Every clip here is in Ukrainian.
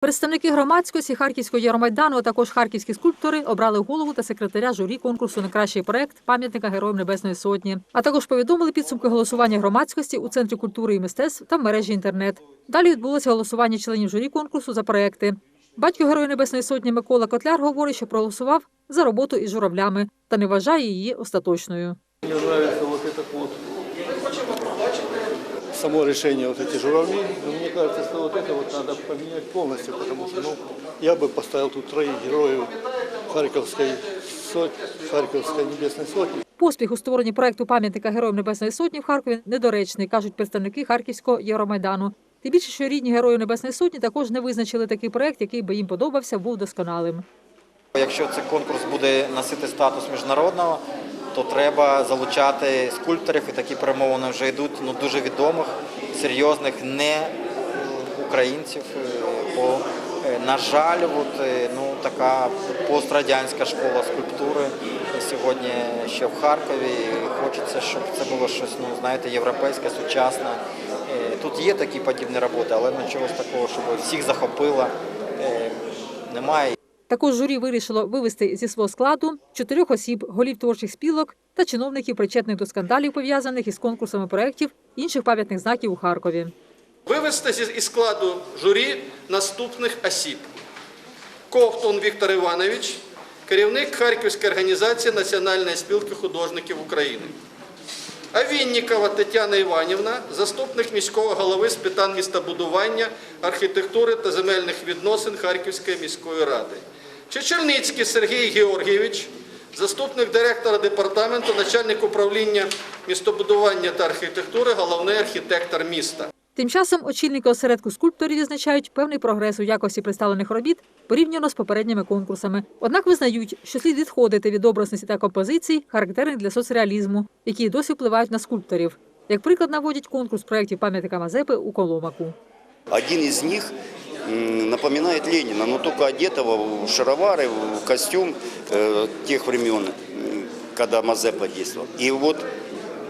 Представники громадськості Харківського Євромайдану, а також харківські скульптори обрали голову та секретаря журі конкурсу на кращий проект пам'ятника Героям Небесної Сотні. А також повідомили підсумки голосування громадськості у центрі культури і мистецтв та в мережі інтернет. Далі відбулося голосування членів журі конкурсу за проекти. Батько Героя Небесної Сотні Микола Котляр говорить, що проголосував за роботу із журавлями та не вважає її остаточною. Мне нравится вот это вот само решение вот эти журавли. Но мне кажется, что вот это вот надо поменять полностью, потому что ну, я бы поставил тут троих героев Харьковской сотни, Харьковской небесной сотни. Поспіх у створенні проекту пам'ятника Героям Небесної Сотні в Харкові недоречний, кажуть представники Харківського Євромайдану. Тим більше, що рідні Герої Небесної Сотні також не визначили такий проект, який би їм подобався, був досконалим. Якщо цей конкурс буде носити статус міжнародного, то треба залучати скульпторів, і такі перемовини вже йдуть ну, дуже відомих, серйозних не е, українців. Е, Бо, е, на жаль, от, ну, така пострадянська школа скульптури сьогодні ще в Харкові. Хочеться, щоб це було щось, ну, знаєте, європейське, сучасне. Тут є такі подібні роботи, але ну, чогось такого, щоб всіх захопило, немає. Також журі вирішило вивести зі свого складу чотирьох осіб, голів творчих спілок та чиновників, причетних до скандалів, пов'язаних із конкурсами проєктів інших пам'ятних знаків у Харкові. Вивести зі- складу журі наступних осіб. Ковтун Віктор Іванович, керівник Харківської організації Національної спілки художників України. Авіннікова Тетяна Іванівна, заступник міського голови з питань містобудування, архітектури та земельних відносин Харківської міської ради. Чечельницький Сергій Георгійович, заступник директора департаменту, начальник управління містобудування та архітектури, головний архітектор міста. Тим часом очільники осередку скульпторів відзначають певний прогрес у якості представлених робіт порівняно з попередніми конкурсами. Однак визнають, що слід відходити від образності та композицій, характерних для соцреалізму, які досі впливають на скульпторів. Як приклад наводять конкурс проєктів пам'ятника Мазепи у Коломаку. Один из них напоминает Ленина, но только одетого в шаровары, в костюм э, тех времен, м, когда Мазепа действовал. И вот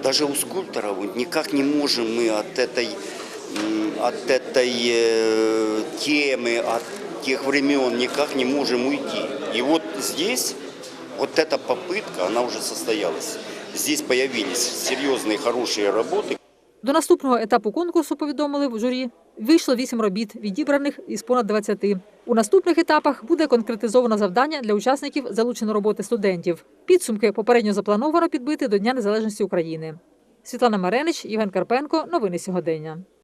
даже у скульптора вот никак не можем мы от этой, м, от этой э, темы, от тех времен никак не можем уйти. И вот здесь вот эта попытка, она уже состоялась. Здесь появились серьезные, хорошие работы, До наступного етапу конкурсу повідомили в журі. Вийшло вісім робіт, відібраних із понад 20. У наступних етапах буде конкретизовано завдання для учасників залучено роботи студентів. Підсумки попередньо заплановано підбити до Дня Незалежності України. Світлана Маренич, Євген Карпенко. Новини сьогодення.